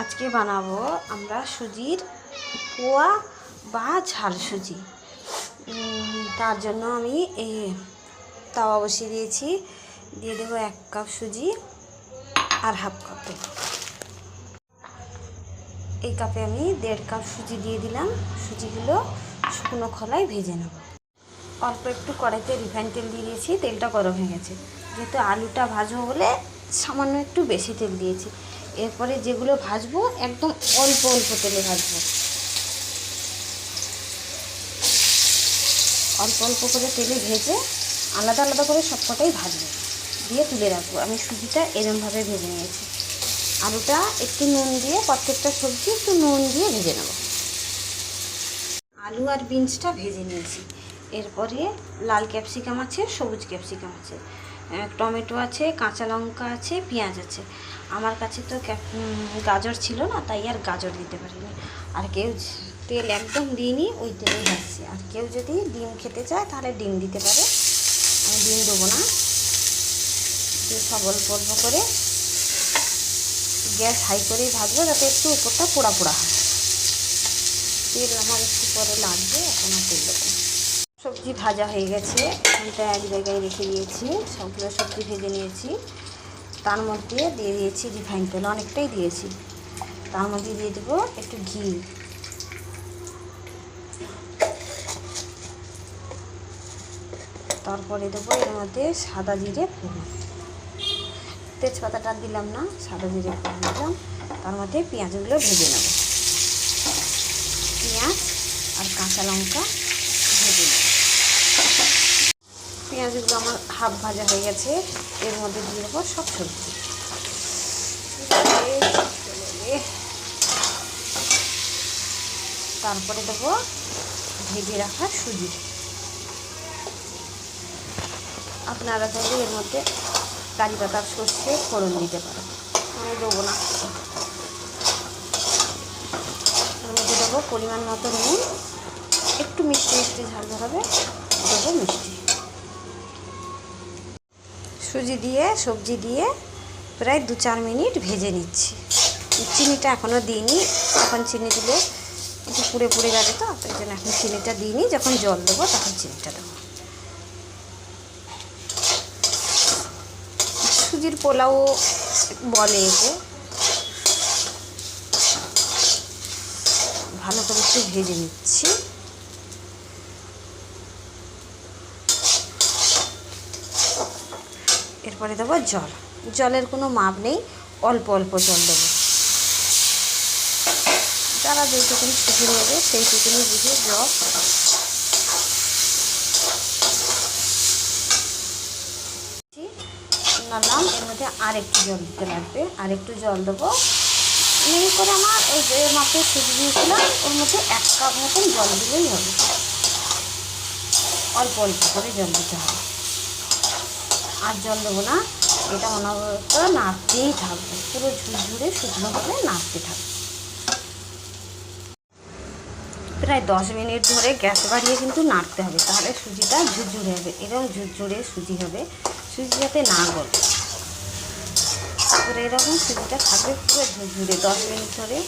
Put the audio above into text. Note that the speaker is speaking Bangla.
আজকে বানাবো আমরা সুজির পোয়া বা ঝাল সুজি। তার জন্য আমি এই তাওয়া বসিয়ে দিয়েছি। দিয়ে দেবো এক কাপ সুজি আর হাফ কাপ এই কাপে আমি দেড় কাপ সুজি দিয়ে দিলাম। সুজিগুলো শুকনো খোলায় ভেজে নেব। অল্প একটু কড়াইতে রিফাইন তেল দিয়ে দিয়েছি। তেলটা গরম হয়ে গেছে। যেহেতু আলুটা ভাজবো বলে সামান্য একটু বেশি তেল দিয়েছি। এরপরে যেগুলো ভাজবো, একদম অল্প অল্প তেলে ভাজবো। অল্প অল্প করে তেলে ভেজে আলাদা আলাদা করে সবকটাই ভাজবো। দিয়ে তুলে রাখব। আমি সুজিটা এরমভাবে ভেজে নিয়েছি। আলুটা একটু নুন দিয়ে, প্রত্যেকটা সবজি একটু নুন দিয়ে ভেজে নেব। আলু আর বিনসটা ভেজে নিয়েছি। এরপরে লাল ক্যাপসিকাম আছে, সবুজ ক্যাপসিকাম আছে। টমেটো আছে, কাঁচা লঙ্কা আছে, পেঁয়াজ আছে। আমার কাছে তো গাজর ছিল না, তাই আর গাজর দিতে পারিনি। আর কেউ তেল একদম দিইনি, ওই তেলেই ভাজছি আর কেউ যদি ডিম খেতে চায়, তাহলে ডিম দিতে পারে। আমি ডিম দেবো না। দিয়ে সব অল্প অল্প করে গ্যাস হাই করেই ভাজবো, যাতে একটু উপরটা পোড়া পোড়া হয়। তেল আমার একটু পরে লাগবে, এখন আর তেল দেবো। সবজি ভাজা হয়ে গেছে। এখানটা এক জায়গায় রেখে দিয়েছি। সবগুলো সবজি ভেজে নিয়েছি। তার মধ্যে দিয়ে দিয়েছি রিফাইন তেল। অনেকটাই দিয়েছি। তার মধ্যে দিয়ে দেবো একটু ঘি। তারপরে দেবো এর মধ্যে সাদা জিরে ফোড়ন। তেজপাতাটা দিলাম না, সাদা জিরে ফোড়ন দিলাম। তার মধ্যে পেঁয়াজগুলো ভেজে নেব। পেঁয়াজ আর কাঁচা লঙ্কা ভেজে নেব পেঁয়াজগুলো আমার হাফ ভাজা হয়ে গেছে, এর মধ্যে দিয়ে দেবো সব সবজি। তারপরে দেবো ভেজে রাখা সুজি। আপনারা চাইলে এর মধ্যে কারি পাতার সর্ষে, ফোড়ন দিতে পারেন। আমি দেবো না। এর মধ্যে দেবো পরিমাণ মতো নুন। একটু মিষ্টি মিষ্টি ঝাল ধরাবে দেবো মিষ্টি। সুজি দিয়ে, সবজি দিয়ে প্রায় দু চার মিনিট ভেজে নিচ্ছি। চিনিটা এখনও দিইনি, এখন চিনি দিলে একটু পুড়ে পুড়ে যাবে তো, তাই জন্য এখন চিনিটা দিইনি, যখন জল দেবো তখন চিনিটা দেবো। সুজির পোলাও বলে একে। ভালো করে একটু ভেজে নিচ্ছি। এরপরে দেবো জল। জলের কোনো মাপ নেই, অল্প অল্প জল দেবো। যারা যেটুকুনি সুজি নেবে সেইটুকুনি বুঝে জল। নামলাম এর মধ্যে আর একটু জল দিতে লাগবে। আর একটু জল দেবো। নেই করে আমার ওই যে মাপে সুজি দিয়েছিলাম, ওর মধ্যে এক কাপ মতন জল দিলেই হবে। অল্প অল্প করে জল দিতে হবে। আর জল দেবো না। এটা অনবরত নাড়তেই থাকবে। পুরো ঝুরঝুরে শুকনো করে নাড়তে থাকবে। প্রায় দশ মিনিট ধরে গ্যাস বাড়িয়ে কিন্তু নাড়তে হবে। তাহলে সুজিটা ঝুরঝুরে হবে এরকম ঝুরঝুরে সুজি হবে। সুজি যাতে না গলে। এরকম সুজিটা থাকবে পুরো ঝুরঝুরে। দশ মিনিট ধরে